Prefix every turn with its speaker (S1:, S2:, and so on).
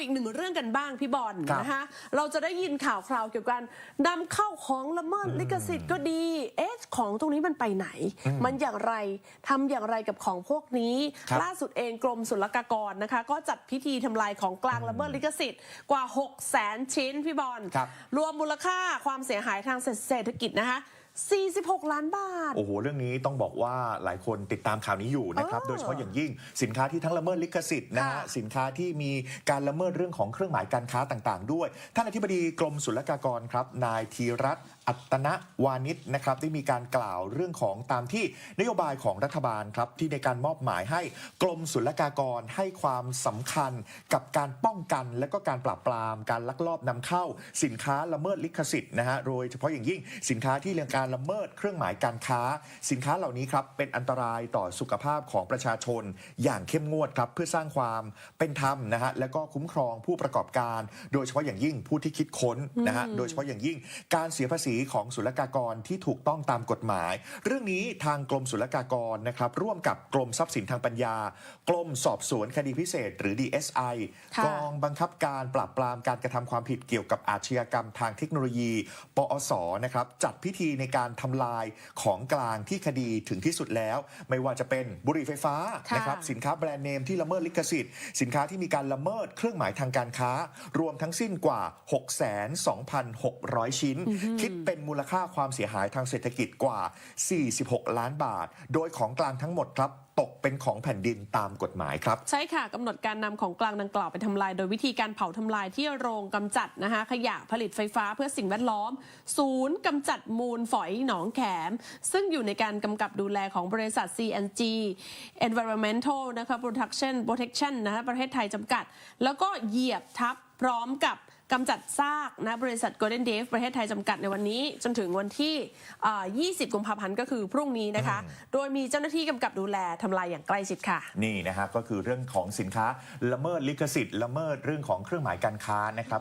S1: อีกหนึ่งเรื่องกันบ้างพี่บอล
S2: ครับ
S1: นะคะเราจะได้ยินข่าวคราวเกี่ยวกับการนำเข้าของละเมิดลิขสิทธิ์ก็ดี เอ๊ะของตรงนี้มันไปไหน มันอย่างไรทำอย่างไรกับของพวกนี้
S2: ครับ
S1: ล่าสุดเองกรมศุลกากรนะคะ ก็จัดพิธีทำลายของกลางละเมิดลิขสิทธิ์กว่า 6 0แสนชิ้นพี่บอล
S2: ครับ
S1: รวมมูลค่าความเสียหายทางเศรษฐกิจนะคะ 46 ล้านบาท
S2: โอ้โห เรื่องนี้ต้องบอกว่าหลายคนติดตามข่าวนี้อยู่นะครับ
S1: เออ
S2: โดยเฉพาะอย่างยิ่งสินค้าที่ทั้งละเมิดลิขสิทธิ์นะฮะ
S1: ค่ะ
S2: สินค้าที่มีการละเมิดเรื่องของเครื่องหมายการค้าต่างๆ ด้วย ท่านอธิบดีกรมศุลกากรครับ นายธีรัตน์อัตนะวานิชนะครับได้มีการกล่าวเรื่องของตามที่นโยบายของรัฐบาลครับที่ในการมอบหมายให้กรมศุลกากรให้ความสำคัญกับการป้องกัน และก็การปราบปรามการลักลอบนำเข้า สินค้าละเมิดลิขสิทธิ์นะฮะโดยเฉพาะอย่างยิ่งสินค้าที่เรื่องการละเมิดเครื่องหมายการค้า สินค้าเหล่านี้ครับเป็นอันตรายต่อสุขภาพของประชาชน อย่างเข้มงวดครับเพื่อสร้างความเป็นธรรมนะฮะและก็คุ้มครองผู้ประกอบการ โดยเฉพาะอย่างยิ่งผู้ที่คิดค้นนะฮะโดยเฉพาะอย่างยิ่งการเสียภาษีของศุลกากรที่ถูกต้องตามกฎหมาย เรื่องนี้ทางกรมศุลกากรนะครับร่วมกับกรมทรัพย์สินทางปัญญา กรมสอบสวนคดีพิเศษ หรือ DSI
S1: ค่ะ
S2: กองบังคับการปราบปรามการกระทำความผิดเกี่ยวกับอาชญากรรมทางเทคโนโลยี ปอสนะครับจัดพิธีในการทำลายของกลางที่คดีถึงที่สุดแล้ว ไม่ว่าจะเป็นบุหรี่ไฟฟ้า
S1: ค่ะ
S2: นะครับสินค้าแบรนด์เนมที่ละเมิดลิขสิทธิ์ สินค้าที่มีการละเมิดเครื่องหมายทางการค้า รวมทั้งสิ้นกว่า 62,600 ชิ้น คิดเป็นมูลค่าความเสียหายทางเศรษฐกิจกว่า 46 ล้านบาท โดยของกลางทั้งหมดครับ ตกเป็นของแผ่นดินตามกฎหมายครับ
S1: ใช่ค่ะกำหนดการนำของกลางดังกล่าวไปทำลาย โดยวิธีการเผาทำลายที่โรงกำจัดนะคะ ขยะผลิตไฟฟ้าเพื่อสิ่งแวดล้อม ศูนย์กำจัดมูลฝอยหนองแขม ซึ่งอยู่ในการกำกับดูแลของบริษัท CNG Environmental นะคะ Protection Protection นะคะประเทศไทยจำกัด แล้วก็เหยียบทับพร้อมกับกำจัดซากนะบริษัท Golden d a v ประเทศไทยจำกัดในวันนี้ จนถึงวันที่อ่า20 กุมภาพันธ์ก็คือพรุ่งนี้นะคะ โดยมีเจ้าหน้าที่กำกับดูแลทำลายอย่างใกล้ชิดค่ะ
S2: นี่นะฮะก็คือเรื่องของสินค้าละเมิดลิขสิทธิ์ละเมิดเรื่องของเครื่องหมายการค้านะครับ